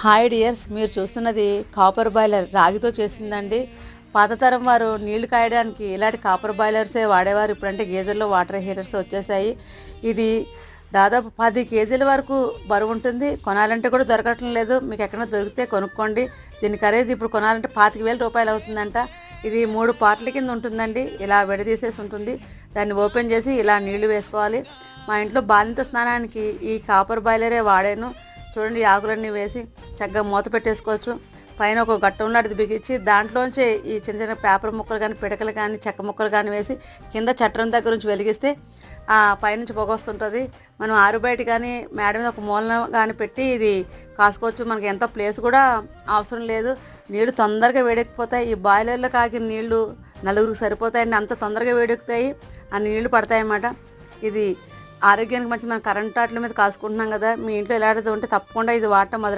Hi dears మీరు చూస్తున్నది copper boiler రాగితో చేసిందండి. పాత తరం వారు నీళ్ళు కాయడానికి ఇలాంటి కాపర్ బాయిలర్సే వాడేవారు. ఇప్పుడంటే గేజర్లో వాటర్ హీటర్స్ వచ్చేసాయి. ఇది దాదాపు పది కేజీల వరకు బరువు ఉంటుంది. కొనాలంటే కూడా దొరకటం లేదు. మీకు ఎక్కడైనా దొరికితే కొనుక్కోండి. దీని ఖరీదు ఇప్పుడు కొనాలంటే పాతిక వేల రూపాయలు అవుతుందంట. ఇది మూడు పార్ట్ల కింద ఉంటుందండి. ఇలా విడదీసేసి ఉంటుంది. దాన్ని ఓపెన్ చేసి ఇలా నీళ్ళు వేసుకోవాలి. మా ఇంట్లో బాలింత స్నానానికి ఈ కాపర్ బాయిలరే వాడాను. చూడండి ఆకులన్నీ వేసి చక్కగా మూత పెట్టేసుకోవచ్చు. పైన ఒక గట్ట ఉన్నది బిగించి దాంట్లోంచి ఈ చిన్న చిన్న పేపర్ ముక్కలు కానీ పిడకలు కానీ చెక్క ముక్కలు కానీ వేసి కింద చట్టం దగ్గర నుంచి వెలిగిస్తే ఆ పైనుంచి పొగ వస్తుంటుంది. మనం ఆరు బయట కానీ మేడ మీద ఒక మూలన కానీ పెట్టి ఇది కాసుకోవచ్చు. మనకి ఎంతో ప్లేస్ కూడా అవసరం లేదు. నీళ్ళు తొందరగా వేడెక్కిపోతాయి. ఈ బాయిలర్లో కాగిన నీళ్ళు నలుగురికి సరిపోతాయండి. అంత తొందరగా వేడెక్కుతాయి. ఆ నీళ్ళు పడతాయి అన్నమాట ఇది ఆరోగ్యానికి మంచి మనం కరెంట్ వాటి మీద కాసుకుంటున్నాం కదా. మీ ఇంట్లో ఎలాంటిది ఉంటే తప్పకుండా ఇది వాడటం మొదలు